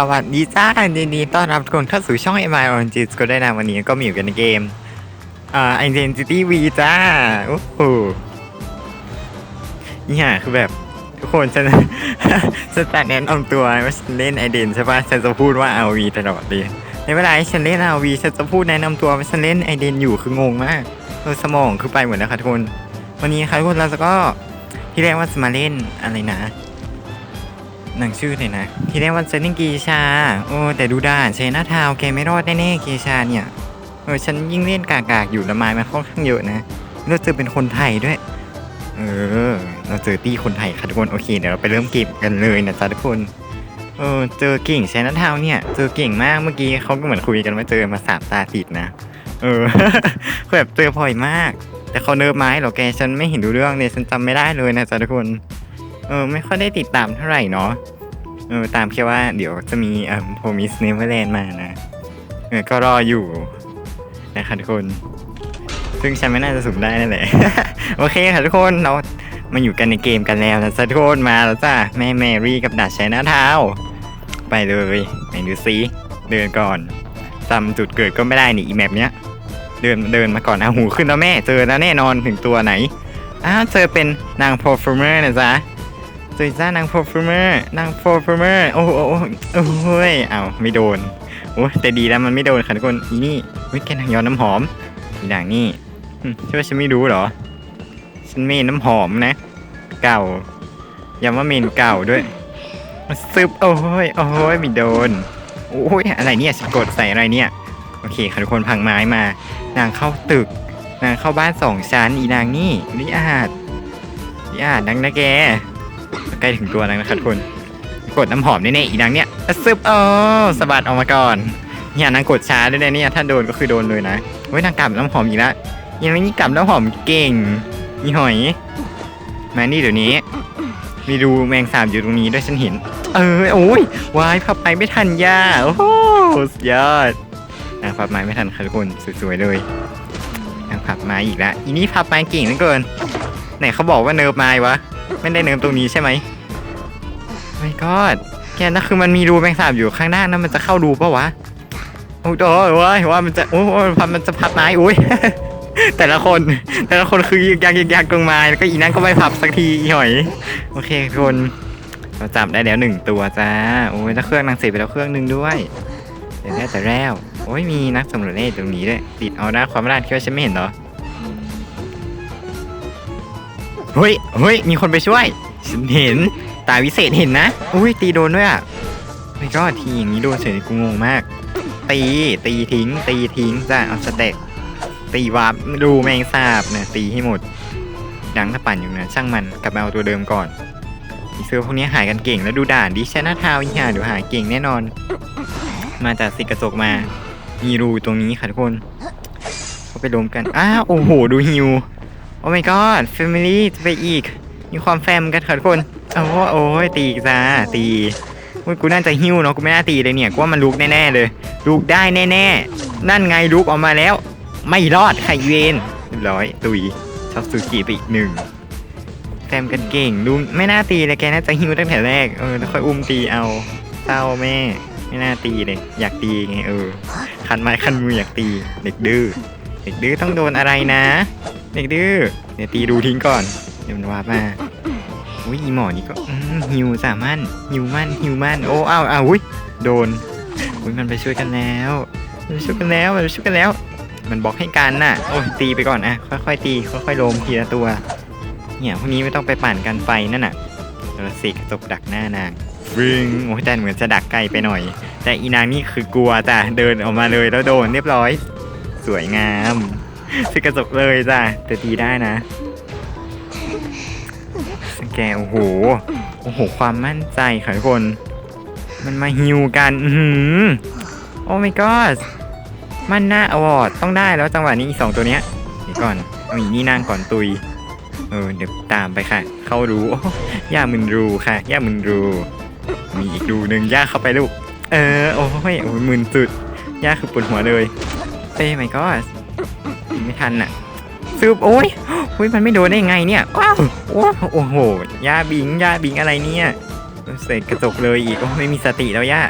สวัสดีจ้ายินดีต้อนรับทุกคนเข้าสู่ช่อง m i o n g ก็ได้นะวันนี้ก็มีอยู่กันในเกมอ่า Identity V จ้าโอ้โหนี่ฮะคือแบบทุกคนฉันฉันแต่แนะนำตัวว่าฉันเล่นไอเดนใช่ปะฉันจะพูดว่า RV ตลอดเลยในเวลาที่ฉันเล่น RV ฉันจะพูดแนะนำตัวว่าฉันเล่นไอเดนอยู่คืองงมากเออสมองคือไปหมดแล้วค่ะทุกคน วันนี้ค่ะทุกคนเราจะก็ที่แรกว่าจะมาเล่นอะไรนะ หนังชื่อเลยนะ ที่เรียกว่าเซนนิงกีชา โอ้แต่ดูด่านเชน่าทาวแกไม่รอดแน่ๆกีชาเนี่ย เออฉันยิ่งเล่นกากๆอยู่ละไม้มันค่อนข้างเยอะนะเราเจอเป็นคนไทยด้วย เออ เราเจอตี้คนไทยค่ะทุกคนโอเคเดี๋ยวเราไปเริ่มเก็บกันเลยนะจ๊ะทุกคน เออเจอเก่งเชน่าทาวเนี่ยเจอเก่งมากเมื่อกี้เขาก็เหมือนคุยกันว่าเจอมาสามตาติดนะ เออแบบเจอบ่อยมาก แต่เขาเนิร์ฟไม้เหรอแกฉันไม่เห็นดูเรื่องเลยฉันจำไม่ได้เลยนะจ๊ะทุกคนเออไม่ค่อยได้ติดตามเท่าไหร่เนาะ เออตามแค่ว่าเดี๋ยวจะมีเอ่อ Promise Neverland มานะเออก็รออยู่นะคะทุกคน ซึ่งฉันไม่น่าจะสุ่มได้นั่นแหละ โอเคค่ะทุกคนเรามาอยู่กันในเกมกันแล้วนะจ๊ะทุกคนมาแล้วจ้าแม่แมรี่กับดัชชัยหน้าเท้า ไปเลยไหนดูซิเดินก่อนจำจุดเกิดก็ไม่ได้นี่อีแมปเนี้ย เดินเดินมาก่อนนะหูขึ้นแล้วแม่เจอแล้วแน่นอนถึงตัวไหนอ้าเจอเป็นนาง performer นะจ๊ะ สวยจ้านาง performer นาง performer โอ้โหโอ้โหโอ้โหยเอาไม่โดนโอ้แต่ดีแล้วมันไม่โดนค่ะทุกคนอีนี่วิแกนางย้อนน้ำหอมอีด่างนี่ใช่ว่าฉันไม่รู้เหรอฉันเมนน้ำหอมนะ เก่าย้ำว่าเมนเก่าด้วยซึบโอ้ยโอ้ยไม่โดนโอ้ยอะไรเนี่ยฉันกดใส่อะไรเนี่ยโอเคค่ะทุกคนพังไม้มา นางเข้าตึก นางเข้าบ้านสองชั้นอีนางนี่ลิอาดลิอาดนังนะแก ใกล้ถึงตัวแล้วนะครับทุกคนกดน้ำหอมแน่ๆอีนางเนี่ยซึบโอ้สะบัดออกมาก่อนเนี่ยนางกดช้าด้วยนะเนี่ยถ้าโดนก็คือโดนเลยนะเฮ้ยนางกลับน้ำหอมอีกแล้วยังไม่นี่กลับน้ำหอมเก่งอีหอย มานี่เดี๋ยวนี้ มีรูแมงสาบอยู่ตรงนี้ด้วยฉันเห็น เออโอ้ยวายพับไปไม่ทันย่าโอ้โหสุดยอดนางพับไม้ไม่ทันค่ะทุกคนสวยๆเลยนางพับไม้อีกแล้วอีนี่พับไม้เก่งเหลือเกินไหนเขาบอกว่าเนิร์ฟไม้วะ ไม่ได้เนิร์ฟตรงนี้ใช่ไหมไม่ก็แกนั่นคือมันมีรูแมงสาบอยู่ข้างหน้านั่นมันจะเข้ารูปะวะโอ้โหว่าว่ามันจะโอ้โหพับมันจะพับไม้อุ้ยแต่ละคนแต่ละคนคือยึกยักยึกยักตรงไม้แล้วก็อีนั่นก็ไม่พับสักทีหอย โอเคทุกคนเราจับได้แล้วหนึ่งตัวจ้าโอ้ยแล้วเครื่องนางเสียไปแล้วเครื่องหนึ่งด้วยเดี๋ยวได้แต่แล้วโอ้ยมีนักสำรวจเล่ตรงนี้ด้วยติดเอาหน้าความราดคิดว่าฉันไม่เห็นเหรอ เฮ้ยเฮ้ยมีคนไปช่วยฉันเห็นตาวิเศษเห็นนะ อุ้ยตีโดนด้วยอะไม่ก็ทีอย่างนี้โดนเฉยกูงงมาก ตีตีทิ้ง ตีทิ้งจ้ะเอาสเต็กตีวาร์ปดูแมงสาบเนี่ยตีให้หมด ดังถ้าปั่นอยู่นะช่างมันกลับมาเอาตัวเดิมก่อนอีเซอร์พวกนี้หายกันเก่งแล้วดูด่านดิชนะทาวอีห่าเดี๋ยวหายเก่งแน่นอน มาจากสิกระจกมา มีรูตรงนี้ค่ะทุกคนเขาไปรวมกันอ้าโอ้โห ดูฮิว อ้ my god family จะไปอีก มีความแฟมกันค่ะทุกคนโอ้โหโอ้ยตีอีกจ้าตีอุ้ยกูน่าจะหิ้วเนาะกูไม่น่าตีเลยเนี่ยกูว่ามันลุกแน่ๆเลยลุกได้แน่ๆ นั่นไงลุกออกมาแล้ว ไม่รอดค่เวนเรียบร้อยตุยชอบซูกิไปอีกหนึ่งแฟมกันเก่งดูไม่น่าตีเลยแกน่าจะหิ้วตั้งแต่แรกเออแล้วค่อยอุ้มตีเอาเศร้าแม่ ไม่น่าตีเลยอยากตีไงเออคันไม้คันมืออยากตีเด็กดื้อ เด็กดื้อต้องโดนอะไรนะ เด็กดื้อเดี๋ยวตีดูทิ้งก่อน เดี๋ยวมันวาบมาอุ้ยอีหมอนี่ก็อืมฮิวสามันฮิวมันฮิวมันโอ้อ้าวอ้าวอุ้ยโดนอุ้ยมันไปช่วยกันแล้วมันไปช่วยกันแล้วมันไปช่วยกันแล้ว มันบอกให้กันน่ะโอ้ยตีไปก่อนอะค่อยๆตีค่อยๆลมทีละตัว เนี่ยพวกนี้ไม่ต้องไปปั่นกันไฟนั่นน่ะเราสิกระจกดักหน้านางวิ่งโอ้ยแต่เหมือนจะดักไกลไปหน่อย แต่อีนางนี่คือกลัวจ้ะเดินออกมาเลยแล้วโดนเรียบร้อย สวยงามสิกระจกเลยจ้ะแต่ตีได้นะสแกโอ้โหโอ้โห ความมั่นใจค่ะทุกคน มันมาฮิวกัน อือหือโอ้ my god มันหน้าอวอร์ดต้องได้แล้วจังหวะนี้อีสองตัวเนี้ยเดี๋ยวก่อนเอาอีนี่นั่งก่อนตุย เออเดี๋ยวตามไปค่ะ เข้ารู้ย่ามึนรูค่ะ ย่ามึนรู มีอีกรูหนึ่งย่าเข้าไปลูก เออ โอ้ยโอ้ยมึนสุดย่าคือปวดหัวเลย เอ้ไม่ก็ไม่ทันอะซึบโอ้ยโอ้ยมันไม่โดนได้ไงเนี่ยว้าวโอ้โอ้โหย่าบิงย่าบิงอะไรเนี่ยเสกกระจกเลยอีกโอ้ไม่มีสติแล้วย่า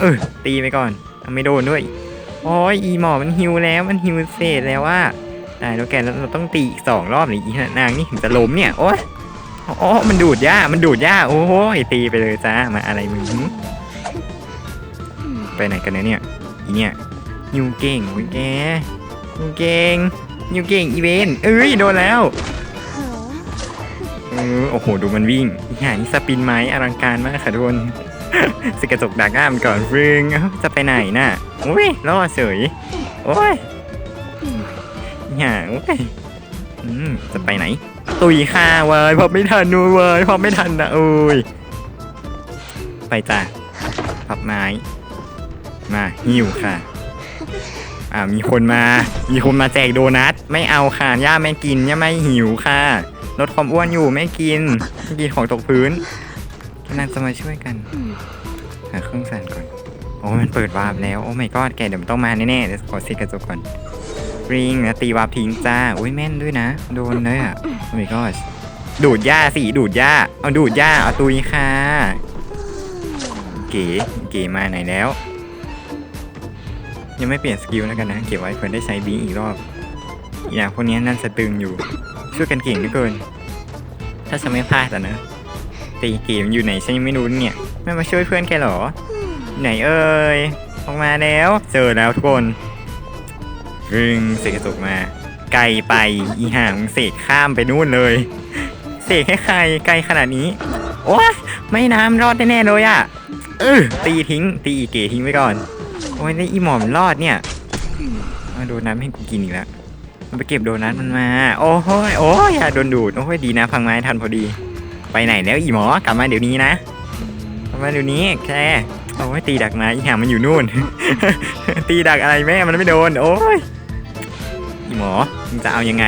เออตีไปก่อนเอาไม่โดนด้วยโอ้ยอีหมอมันฮิวแล้วมันฮิวเสร็จแล้วว่าตายแล้วแกเราต้องตีอีกสองรอบหรืออีนางนี่ถึงจะล้มเนี่ยโอ้ยโอ้มันดูดย่ามันดูดย่าโอ้ยตีไปเลยจ้ามาอะไรมึงหึไปไหนกันนะเนี่ยอีเนี่ย ยูเก่งเว้ยแกยูเก่งยูเก่งอีเวนเอ้ยโดนแล้วเออโอ้โหดูมันวิ่งอีห่านี่สปินไม้อลังการมากค่ะทุกคนสกระจกดักหน้ามันก่อนฟึงเอ้าจะไปไหนน่ะโอ้ยรอดเฉยโอ้ยอีห่าโอ้ยอืมจะไปไหน ตุยค่าเว้ยพอไม่ทันนูเว้ยพอไม่ทันนะโอ้ยไปจ้ะพับไม้ มาหิวค่ะ อ่ามีคนมา มีคนมาแจกโดนัท ไม่เอาค่ะ ย่าไม่กิน ย่าไม่หิวค่ะ ลดความอ้วนอยู่ไม่กิน ไม่กินของตกพื้นกำลังจะมาช่วยกัน หาเครื่องสั่นก่อน โอ้มันเปิดวาร์ปแล้ว โอ้ไม่กอดแกเดี๋ยวต้องมาแน่ๆเดี๋ยวขอซิดกระจกก่อนริงนะตีวาร์ปทิ้งจ้า อุ้ยแม่นด้วยนะ โดนเลยอะ โอ้ไม่กอดดูดหญ้าสิดูดหญ้า เอาดูดหญ้า เอาตุยค่ะ เก๋ เก๋มาไหนแล้ว ยังไม่เปลี่ยนสกิลแล้วกันนะ เก็บไว้เพื่อได้ใช้บีอีกรอบอย่างพวกนี้นั่นจะตึงอยู่ ช่วยกันเก่งเหลือเกิน ถ้าฉันไม่พลาดอะนะตีเกมอยู่ไหนฉันยังไม่รู้เนี่ย ไม่มาช่วยเพื่อนแกหรอ ไหนเอ่ยออกมาแล้ว เจอแล้วทุกคนรึงเสกกระสุกมา ไกลไปอีห่างเสกข้ามไปนู่นเลยเสกให้ใครไกลขนาดนี้ โอ้ยไม่น้ำรอดแน่ๆเลยอะเออตีทิ้ง ตีอีเกทิ้งไว้ก่อน โอ้ยได้อีหมอมรอดเนี่ยมาโดนน้ำให้กูกินอีกแล้วมันไปเก็บโดนัทมันมา โอ้ยโอ้ยอย่าโดนดูด โอ้ยดีนะพังไม้ทันพอดี ไปไหนแล้วอีหมอกลับมาเดี๋ยวนี้นะกลับมาเดี๋ยวนี้แค่โอ้ยตีดักมาอีห่ามันอยู่นู่น ตีดักอะไรแม่มันไม่โดน โอ้ยอีหมอมึงจะเอายังไง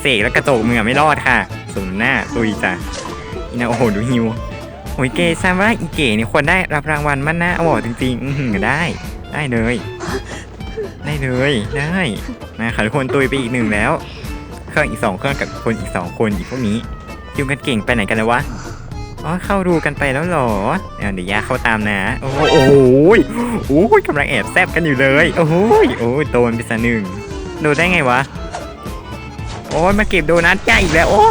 เสกแล้วกระโตกมึงอไม่รอดค่ะสมหน้าตุยจ้ะอีนะโอ้โหดูฮิวโอ้ยเกซามว่าอีเก๋เนี่ยควรได้รับรางวัลมันนะอวอร์ดจริงๆอือหือได้ ได้เลย ได้เลยได้มาค่ะทุกคนตุยไปอีกหนึ่งแล้ว เครื่องอีกสองเครื่องกับคนอีกสองคนอีกพวกนี้คิวกันเก่งไปไหนกันแล้ววะอ๋อเข้าดูกันไปแล้วหรอเดี๋ยวเดี๋ยวย่าเข้าตามนะ โอ้โหโอ้โหโอ้ยกำลังแอบแซบกันอยู่เลย โอ้โหโอ้ยโดนไปซะหนึ่งโดนได้ไงวะโอ้ยมาเก็บโดนัทใกล้อีกแล้วโอ้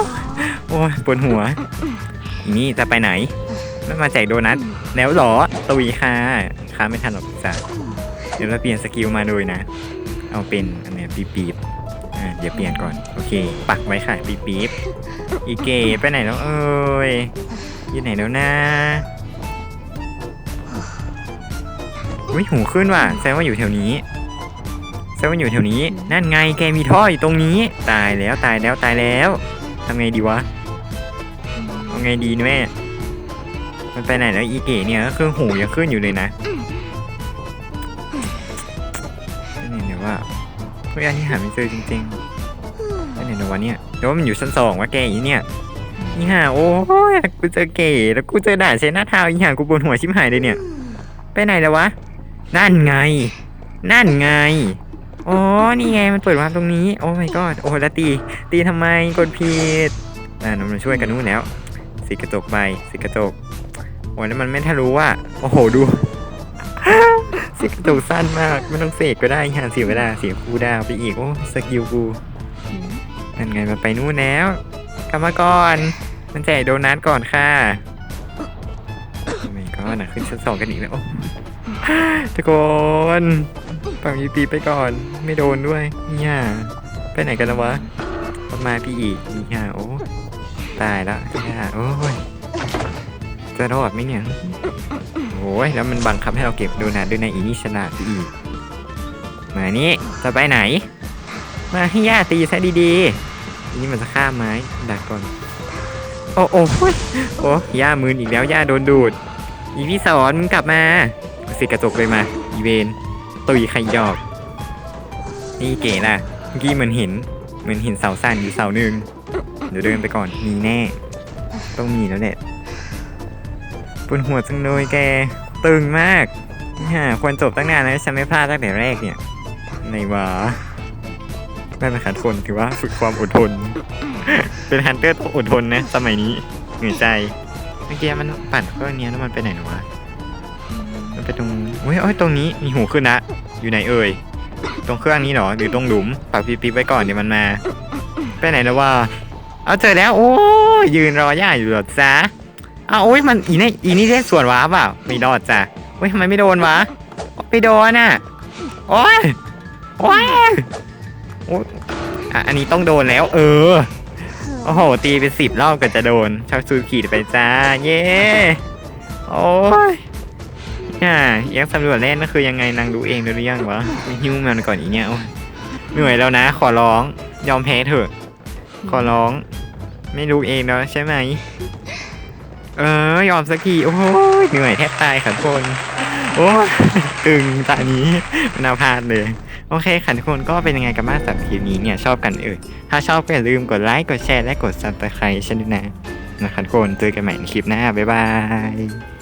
โอ้ยปวดหัวอีนี่จะไปไหนไม่มาแจกโดนัทแล้วหรอตุยค่ะค้าไม่ทันหรอกจ้ะ เดี๋ยวเราเปลี่ยนสกิลมาเลยนะ เอาเป็นอันเนี้ยปี๊บปี๊บอ่าเดี๋ยวเปลี่ยนก่อน โอเค ปักไว้ค่ะปี๊บปี๊บอีเก๋ไปไหนแล้วเอ้ยอยู่ไหนแล้วนะอุ้ยหูขึ้นว่ะแสดงว่าอยู่แถวนี้แสดงว่าอยู่แถวนี้ นั่นไงแกมีท่ออยู่ตรงนี้ ตายแล้วตายแล้วตายแล้วทำไงดีวะทำไงดีแม่มันไปไหนแล้วอีเก๋เนี่ยเครื่องหูยังขึ้นอยู่เลยนะ นี่เดี๋ยวว่าเพื่อนที่หาไม่เจอจริงๆนั่นเนี่ยวันเนี้ยเดี๋ยวมันอยู่ชั้นสองวะแกอีเนี่ยอีห่าโอ้ยกูเจอเก๋แล้วกูเจอด่านเซน่าทาวอีห่ากูปวดหัวชิบหายเลยเนี่ย ไปไหนแล้ววะ นั่นไง นั่นไงอ๋อนี่ไงมันเปิดวาร์ปตรงนี้ โอ้ my god โอ้แล้วตี ตีทำไมกดผิดอ่าน้องมาช่วยกันนู่นแล้วสิกระจกไปสิกระจกโอ้แล้วมันไม่ทะลุว่า โอ้โหดู สิกระจกสั้นมากไม่ต้องเสกก็ได้หาเสียเวลาเสียคูดาวไปอีกโอ้สกิลกูนั่นไงมันไปนู่นแล้วกลับมาก่อน มันแจกโดนัทก่อนค่ะไม่ก็นะขึ้นชั้นสองกันอีกแล้วโอ้ทุกคนฝั่งยูปีไปก่อน ไม่โดนด้วยเนี่ยไปไหนกันแล้ววะมาพี่อีกเนี่ยโอ้ตายแล้วเนี่ยโอ้ยจะรอดไหมเนี่ย โอ้ยแล้วมันบังคับให้เราเก็บโดนัทด้วยนะอีนี่ฉลาดอีกมานี่จะไปไหน มาให้ย่าตีซะดีๆนี่มันจะข้าไม้ดักก่อนโอ้โอ้โอ้ย่ามืนอีกแล้วย่าโดนดูด อีพี่สอนมึงกลับมาสิกระจกเลยมา อีเวนตุยใครหยอก นี่เก๋ล่ะเมื่อกี้เหมือนเห็นเหมือนเห็นเสาสั้นอยู่เสาหนึ่งเดี๋ยวเดินไปก่อนมีแน่ ต้องมีแล้วแหละ ปวดหัวจังเลยแก ตึงมากฮ่าควรจบตั้งนานแล้วฉันไม่พลาดตั้งแต่แรกเนี่ยไหนวะนั่นนะคะทนถือว่าฝึกความอดทน เป็นฮันเตอร์ต้องอดทนนะสมัยนี้เหนื่อยใจ เมื่อกี้มันปั่นเครื่องนี้แล้วมันไปไหนวะมันไปตรงเฮ้ยเอ้ยตรงนี้มีหูขึ้นนะอยู่ไหนเอ่ยตรงเครื่องนี้เหรอหรือตรงหลุมฝากปิ๊บไว้ก่อนเดี๋ยวมันมา ไปไหนแล้ววะเอาเจอแล้ว โอ้ยยืนรอย่าอยู่หรอจ๊ะ อ้าวโอ้ยมันอีนี่อีนี่เรียกส่วนว้าเปล่าไม่รอดจ้ะเฮ้ยทำไมไม่โดนวะไปโดนน่ะโอ้ยโอ้ยโอ้ยอะอันนี้ต้องโดนแล้ว เออโอ้โหตีไปสิบรอบก็จะโดนชาวซูขีดไปจ้าเย้โอ้ยเนี่ยยังสำรวจเล่นนั่นคือยังไงนางรู้เองหรือยังวะไม่หิ้วมันก่อนอีเนี่ยโอ้ยเหนื่อยแล้วนะ ขอร้องยอมแพ้เถอะ ขอร้อง ไม่รู้เองแล้วใช่ไหม เออยอมสักทีโอ้ยเหนื่อยแทบตายค่ะทุกคนโอ้ยตึงตานนี้มันอาพาดเลย โอเคค่ะทุกคนก็เป็นยังไงกันบ้างสำหรับคลิปนี้เนี่ยชอบกันเอ่ยถ้าชอบก็อย่าลืมกดไลค์กดแชร์และกดซับสไครต์ชันด้วยนะนะครับทุกคนเจอกันใหม่ในคลิปหน้าบ๊ายบาย